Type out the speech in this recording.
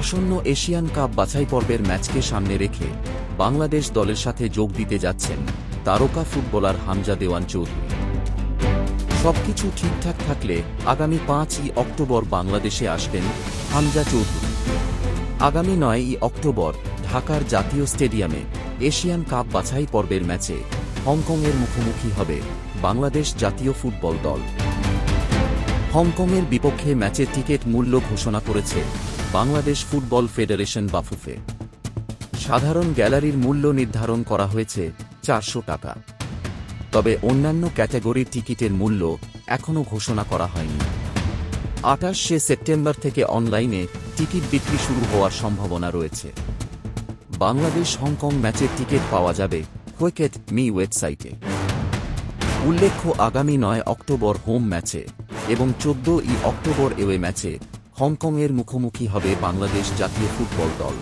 আসন্ন Asian cup বাছাই পর্বের ম্যাচকে সামনে রেখে বাংলাদেশ দলের সাথে যোগ দিতে যাচ্ছেন তারকা ফুটবলার হামজা দেওয়ান চৌধুরী। সবকিছু ঠিকঠাক থাকলে আগামী পাঁচই অক্টোবর বাংলাদেশে আসবেন হামজা চৌধুরী। আগামী নয়ই অক্টোবর ঢাকার জাতীয় স্টেডিয়ামে এশিয়ান কাপ বাছাই পর্বের ম্যাচে হংকংয়ের মুখোমুখি হবে বাংলাদেশ জাতীয় ফুটবল দল। হংকংয়ের বিপক্ষে ম্যাচের টিকিট মূল্য ঘোষণা করেছে বাংলাদেশ ফুটবল ফেডারেশন বাফুফে। সাধারণ গ্যালারির মূল্য নির্ধারণ করা হয়েছে চারশো টাকা। তবে অন্যান্য ক্যাটাগরির টিকিটের মূল্য এখনও ঘোষণা করা হয়নি। আঠাশে সেপ্টেম্বর থেকে অনলাইনে টিকিট বিক্রি শুরু হওয়ার সম্ভাবনা রয়েছে। বাংলাদেশ হংকং ম্যাচের টিকিট পাওয়া যাবে কুইকেট মি ওয়েবসাইটে। উল্লেখ্য আগামী নয় অক্টোবর হোম ম্যাচে এবং চোদ্দ ই অক্টোবর এওয়ে ম্যাচে হংকংয়ের মুখোমুখি হবে বাংলাদেশ জাতীয় ফুটবল দল।